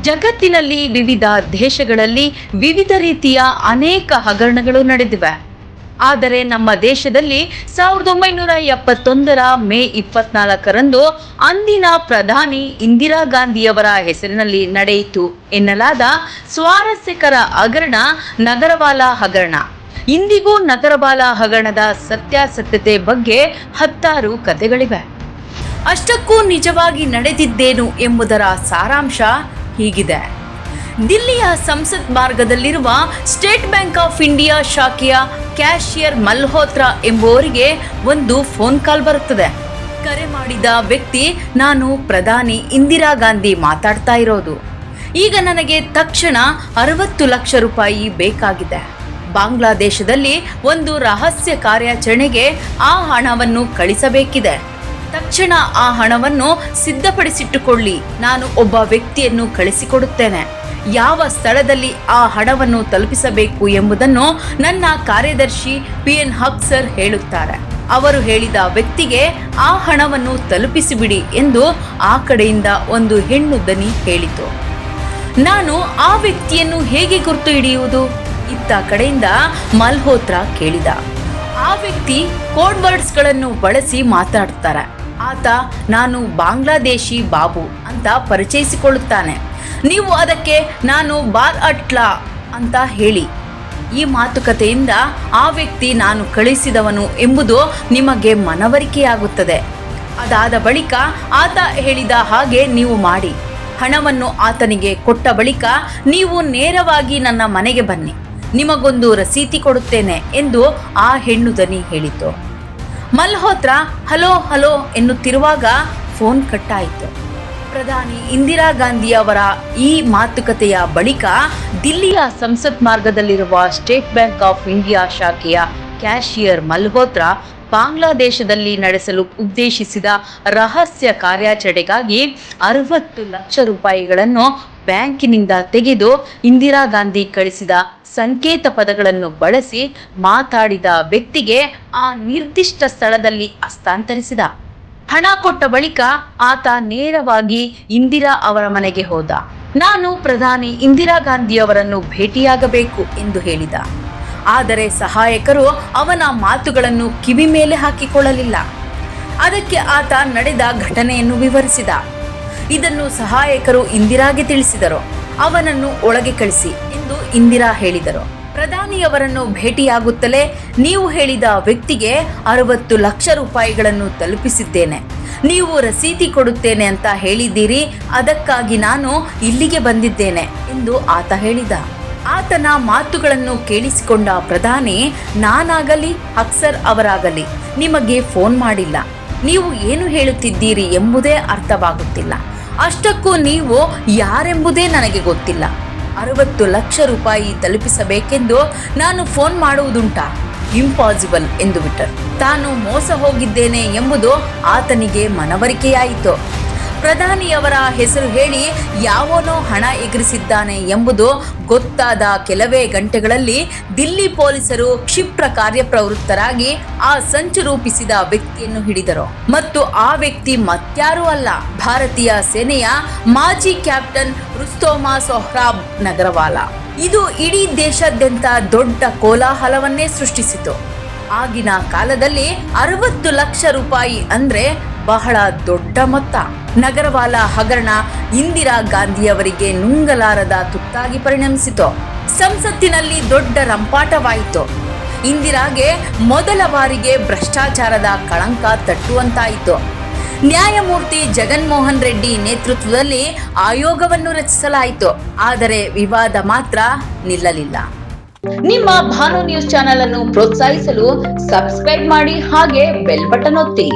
ಜಗತ್ತಿನಲ್ಲಿ ವಿವಿಧ ದೇಶಗಳಲ್ಲಿ ವಿವಿಧ ರೀತಿಯ ಅನೇಕ ಹಗರಣಗಳು ನಡೆದಿವೆ. ಆದರೆ ನಮ್ಮ ದೇಶದಲ್ಲಿ ಸಾವಿರದ ಒಂಬೈನೂರ ಎಪ್ಪತ್ತೊಂದರ ಮೇ ಇಪ್ಪತ್ನಾಲ್ಕರಂದು ಅಂದಿನ ಪ್ರಧಾನಿ ಇಂದಿರಾ ಗಾಂಧಿಯವರ ಹೆಸರಿನಲ್ಲಿ ನಡೆಯಿತು ಎನ್ನಲಾದ ಸ್ವಾರಸ್ಯಕರ ಹಗರಣ ನಗರವಾಲ ಹಗರಣ. ಇಂದಿಗೂ ನಗರವಾಲ ಹಗರಣದ ಸತ್ಯಾಸತ್ಯತೆ ಬಗ್ಗೆ ಹತ್ತಾರು ಕಥೆಗಳಿವೆ. ಅಷ್ಟಕ್ಕೂ ನಿಜವಾಗಿ ನಡೆದಿದ್ದೇನು ಎಂಬುದರ ಸಾರಾಂಶ ಹೀಗಿದೆ. ದಿಲ್ಲಿಯ ಸಂಸತ್ ಮಾರ್ಗದಲ್ಲಿರುವ ಸ್ಟೇಟ್ ಬ್ಯಾಂಕ್ ಆಫ್ ಇಂಡಿಯಾ ಶಾಖೆಯ ಕ್ಯಾಶಿಯರ್ ಮಲ್ಹೋತ್ರಾ ಎಂಬುವರಿಗೆ ಒಂದು ಫೋನ್ ಕಾಲ್ ಬರುತ್ತದೆ. ಕರೆ ಮಾಡಿದ ವ್ಯಕ್ತಿ, ನಾನು ಪ್ರಧಾನಿ ಇಂದಿರಾ ಗಾಂಧಿ ಮಾತಾಡ್ತಾ ಇರೋದು. ಈಗ ನನಗೆ ತಕ್ಷಣ ಅರವತ್ತು ಲಕ್ಷ ರೂಪಾಯಿ ಬೇಕಾಗಿದೆ. ಬಾಂಗ್ಲಾದೇಶದಲ್ಲಿ ಒಂದು ರಹಸ್ಯ ಕಾರ್ಯಾಚರಣೆಗೆ ಆ ಹಣವನ್ನು ಕಳಿಸಬೇಕಿದೆ. ತಕ್ಷಣ ಆ ಹಣವನ್ನು ಸಿದ್ಧಪಡಿಸಿಟ್ಟುಕೊಳ್ಳಿ. ನಾನು ಒಬ್ಬ ವ್ಯಕ್ತಿಯನ್ನು ಕಳಿಸಿಕೊಡುತ್ತೇನೆ. ಯಾವ ಸ್ಥಳದಲ್ಲಿ ಆ ಹಣವನ್ನು ತಲುಪಿಸಬೇಕು ಎಂಬುದನ್ನು ನನ್ನ ಕಾರ್ಯದರ್ಶಿ ಪಿ ಎನ್ ಹಕ್ ಸರ್ ಹೇಳುತ್ತಾರೆ. ಅವರು ಹೇಳಿದ ವ್ಯಕ್ತಿಗೆ ಆ ಹಣವನ್ನು ತಲುಪಿಸಿಬಿಡಿ ಎಂದು ಆ ಕಡೆಯಿಂದ ಒಂದು ಹೆಣ್ಣು ದನಿ ಹೇಳಿತು. ನಾನು ಆ ವ್ಯಕ್ತಿಯನ್ನು ಹೇಗೆ ಗುರುತು ಹಿಡಿಯುವುದು? ಇತ್ತ ಕಡೆಯಿಂದ ಮಲ್ಹೋತ್ರಾ ಕೇಳಿದ. ಆ ವ್ಯಕ್ತಿ ಕೋಡ್ ವರ್ಡ್ಸ್ಗಳನ್ನು ಬಳಸಿ ಮಾತಾಡ್ತಾರೆ. ಆತ, ನಾನು ಬಾಂಗ್ಲಾದೇಶಿ ಬಾಬು ಅಂತ ಪರಿಚಯಿಸಿಕೊಳ್ಳುತ್ತಾನೆ. ನೀವು ಅದಕ್ಕೆ ನಾನು ಬಾರ್ ಅಟ್ಲಾ ಅಂತ ಹೇಳಿ. ಈ ಮಾತುಕತೆಯಿಂದ ಆ ವ್ಯಕ್ತಿ ನಾನು ಕಳಿಸಿದವನು ಎಂಬುದು ನಿಮಗೆ ಮನವರಿಕೆಯಾಗುತ್ತದೆ. ಅದಾದ ಬಳಿಕ ಆತ ಹೇಳಿದ ಹಾಗೆ ನೀವು ಮಾಡಿ. ಹಣವನ್ನು ಆತನಿಗೆ ಕೊಟ್ಟ ಬಳಿಕ ನೀವು ನೇರವಾಗಿ ನನ್ನ ಮನೆಗೆ ಬನ್ನಿ. ನಿಮಗೊಂದು ರಸೀತಿ ಕೊಡುತ್ತೇನೆ ಎಂದು ಆ ಹೆಣ್ಣು ದನಿ ಹೇಳಿತು. ಮಲ್ಹೋತ್ರಾ ಹಲೋ ಹಲೋ ಎನ್ನುತ್ತಿರುವಾಗ ಫೋನ್ ಕಟ್ಟಾಯಿತು. ಪ್ರಧಾನಿ ಇಂದಿರಾ ಗಾಂಧಿ ಅವರ ಈ ಮಾತುಕತೆಯ ಬಳಿಕ ದಿಲ್ಲಿಯ ಸಂಸತ್ ಮಾರ್ಗದಲ್ಲಿರುವ ಸ್ಟೇಟ್ ಬ್ಯಾಂಕ್ ಆಫ್ ಇಂಡಿಯಾ ಶಾಖೆಯ ಕ್ಯಾಶಿಯರ್ ಮಲ್ಹೋತ್ರಾ ಬಾಂಗ್ಲಾದೇಶದಲ್ಲಿ ನಡೆಸಲು ಉದ್ದೇಶಿಸಿದ ರಹಸ್ಯ ಕಾರ್ಯಾಚರಣೆಗಾಗಿ ಅರವತ್ತು ಲಕ್ಷ ರೂಪಾಯಿಗಳನ್ನು ಬ್ಯಾಂಕಿನಿಂದ ತೆಗೆದು ಇಂದಿರಾ ಗಾಂಧಿ ಕಳಿಸಿದ ಸಂಕೇತ ಪದಗಳನ್ನು ಬಳಸಿ ಮಾತಾಡಿದ ವ್ಯಕ್ತಿಗೆ ಆ ನಿರ್ದಿಷ್ಟ ಸ್ಥಳದಲ್ಲಿ ಹಸ್ತಾಂತರಿಸಿದ. ಹಣ ಕೊಟ್ಟ ಬಳಿಕ ಆತ ನೇರವಾಗಿ ಇಂದಿರಾ ಅವರ ಮನೆಗೆ ಹೋದ. ನಾನು ಪ್ರಧಾನಿ ಇಂದಿರಾ ಗಾಂಧಿಯವರನ್ನು ಭೇಟಿಯಾಗಬೇಕು ಎಂದು ಹೇಳಿದ. ಆದರೆ ಸಹಾಯಕರು ಅವನ ಮಾತುಗಳನ್ನು ಕಿವಿ ಮೇಲೆ ಹಾಕಿಕೊಳ್ಳಲಿಲ್ಲ. ಅದಕ್ಕೆ ಆತ ನಡೆದ ಘಟನೆಯನ್ನು ವಿವರಿಸಿದ. ಇದನ್ನು ಸಹಾಯಕರು ಇಂದಿರಾಗೆ ತಿಳಿಸಿದರು. ಅವನನ್ನು ಒಳಗೆ ಕಳಿಸಿ ಎಂದು ಇಂದಿರಾ ಹೇಳಿದರು. ಪ್ರಧಾನಿಯವರನ್ನು ಭೇಟಿಯಾಗುತ್ತಲೇ ನೀವು ಹೇಳಿದ ವ್ಯಕ್ತಿಗೆ ಅರವತ್ತು ಲಕ್ಷ ರೂಪಾಯಿಗಳನ್ನು ತಲುಪಿಸಿದ್ದೇನೆ. ನೀವು ರಸೀದಿ ಕೊಡುತ್ತೇನೆ ಅಂತ ಹೇಳಿದ್ದೀರಿ, ಅದಕ್ಕಾಗಿ ನಾನು ಇಲ್ಲಿಗೆ ಬಂದಿದ್ದೇನೆ ಎಂದು ಆತ ಹೇಳಿದ. ಆತನ ಮಾತುಗಳನ್ನು ಕೇಳಿಸಿಕೊಂಡ ಪ್ರಧಾನಿ, ನಾನಾಗಲಿ, ಅಕ್ಸರ್ ಅವರಾಗಲಿ, ನಿಮಗೆ ಫೋನ್ ಮಾಡಿಲ್ಲ. ನೀವು ಏನು ಹೇಳುತ್ತಿದ್ದೀರಿ ಎಂಬುದೇ ಅರ್ಥವಾಗುತ್ತಿಲ್ಲ. ಅಷ್ಟಕ್ಕೂ ನೀವು ಯಾರೆಂಬುದೇ ನನಗೆ ಗೊತ್ತಿಲ್ಲ. ಅರವತ್ತು ಲಕ್ಷ ರೂಪಾಯಿ ತಲುಪಿಸಬೇಕೆಂದು ನಾನು ಫೋನ್ ಮಾಡುವುದುಂಟ? ಇಂಪಾಸಿಬಲ್, ಎಂದು ಬಿಟ್ಟರು ತಾನು ಮೋಸ ಹೋಗಿದ್ದೇನೆ ಎಂಬುದು ಆತನಿಗೆ ಮನವರಿಕೆಯಾಯಿತು. ಪ್ರಧಾನಿಯವರ ಹೆಸರು ಹೇಳಿ ಯಾವನೋ ಹಣ ಎಗರಿಸಿದ್ದಾನೆ ಎಂಬುದು ಗೊತ್ತಾದ ಕೆಲವೇ ಗಂಟೆಗಳಲ್ಲಿ ದಿಲ್ಲಿ ಪೊಲೀಸರು ಕ್ಷಿಪ್ರ ಕಾರ್ಯಪ್ರವೃತ್ತರಾಗಿ ಆ ಸಂಚು ರೂಪಿಸಿದ ವ್ಯಕ್ತಿಯನ್ನು ಹಿಡಿದರು. ಮತ್ತು ಆ ವ್ಯಕ್ತಿ ಮತ್ಯಾರೂ ಅಲ್ಲ, ಭಾರತೀಯ ಸೇನೆಯ ಮಾಜಿ ಕ್ಯಾಪ್ಟನ್ ರುಸ್ತೋಮಾ ಸೊಹ್ರಾಬ್ ನಗರವಾಲ. ಇದು ಇಡೀ ದೇಶಾದ್ಯಂತ ದೊಡ್ಡ ಕೋಲಾಹಲವನ್ನೇ ಸೃಷ್ಟಿಸಿತು. ಆಗಿನ ಕಾಲದಲ್ಲಿ ಅರವತ್ತು ಲಕ್ಷ ರೂಪಾಯಿ ಅಂದ್ರೆ ಬಹಳ ದೊಡ್ಡ ಮೊತ್ತ. ನಗರವಾಲ ಹಗರಣ ಇಂದಿರಾ ಗಾಂಧಿಯವರಿಗೆ ನುಂಗಲಾರದ ತುತ್ತಾಗಿ ಪರಿಣಮಿಸಿತು. ಸಂಸತ್ತಿನಲ್ಲಿ ದೊಡ್ಡ ರಂಪಾಟವಾಯಿತು. ಇಂದಿರಾಗೆ ಮೊದಲ ಬಾರಿಗೆ ಭ್ರಷ್ಟಾಚಾರದ ಕಳಂಕ ತಟ್ಟುವಂತಾಯಿತು. ನ್ಯಾಯಮೂರ್ತಿ ಜಗನ್ಮೋಹನ್ ರೆಡ್ಡಿ ನೇತೃತ್ವದಲ್ಲಿ ಆಯೋಗವನ್ನು ರಚಿಸಲಾಯಿತು. ಆದರೆ ವಿವಾದ ಮಾತ್ರ ನಿಲ್ಲಲಿಲ್ಲ. ನಿಮ್ಮ ಭಾನು ನ್ಯೂಸ್ ಚಾನೆಲ್ ಅನ್ನು ಪ್ರೋತ್ಸಾಹಿಸಲು ಸಬ್ಸ್ಕ್ರೈಬ್ ಮಾಡಿ ಹಾಗೆ ಬೆಲ್ ಬಟನ್ ಒತ್ತಿ.